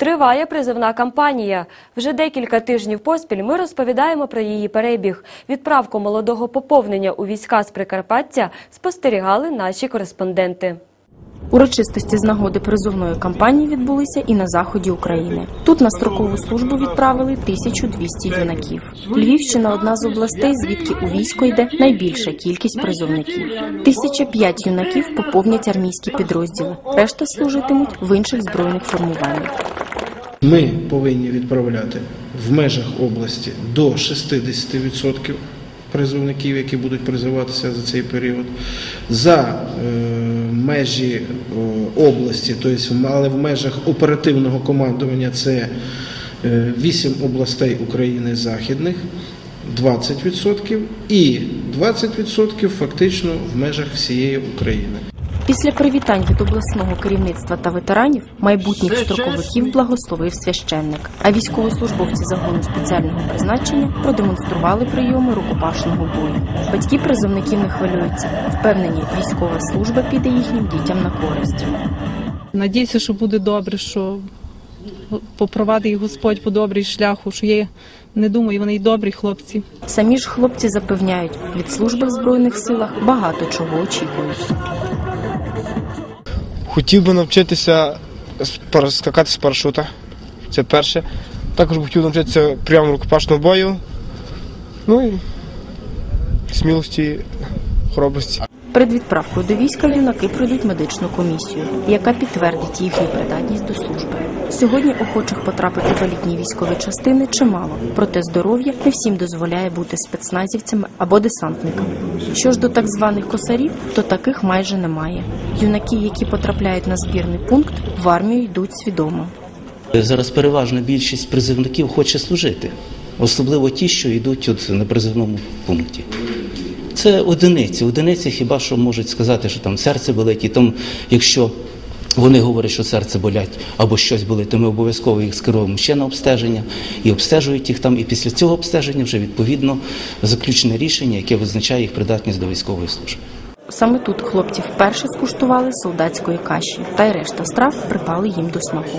Триває призовна кампанія. Вже декілька тижнів поспіль ми розповідаємо про її перебіг. Відправку молодого поповнення у війська з Прикарпаття спостерігали наші кореспонденти. Урочистості з нагоди призовної кампанії відбулися і на заході України. Тут на строкову службу відправили 1200 юнаків. Львівщина одна з областей, звідки у військо йде найбільша кількість призовників. 1005 юнаків поповнять армійські підрозділи. Решта служитимуть в інших збройних формуваннях. Ми повинні відправляти в межах області до 60% призовників, які будуть призиватися за цей період. За е, межі е, області, тобто, але в межах оперативного командування це е, 8 областей України західних. 20% і 20% фактично в межах всієї України. Після привітань від обласного керівництва та ветеранів майбутніх строковиків благословив священник. А військовослужбовці загону спеціального призначення продемонстрували прийоми рукопашного бою. Батьки призовників не хвилюються. Впевнені, військова служба піде їхнім дітям на користь. Надіюся, що буде добре, що попровадить Господь по добрий шляху, що є, не думаю, вони й добрі хлопці. Самі ж хлопці запевняють, від служби в збройних силах багато чого очікують. Хотів би навчитися скакати з парашута. Це перше. Також би хотів навчитися прямо рукопашного бою. Ну і смілості, хоробрості. Перед відправкою до війська юнаки пройдуть медичну комісію, яка підтвердить їхню придатність до служби. Сьогодні охочих потрапити в елітні військові частини чимало, проте здоров'я не всім дозволяє бути спецназівцями або десантниками. Що ж до так званих косарів, то таких майже немає. Юнаки, які потрапляють на збірний пункт, в армію йдуть свідомо. Зараз переважна більшість призивників хоче служити, особливо ті, що йдуть на призивному пункті. Це одиниці. Одиниці хіба що можуть сказати, що там серце болить, і там, якщо вони говорять, що серце болять або щось болить, то ми обов'язково їх скеруємо ще на обстеження і обстежують їх там. І після цього обстеження вже відповідно заключене рішення, яке визначає їх придатність до військової служби. Саме тут хлопці вперше скуштували солдатської каші, та й решта страв припали їм до смаку.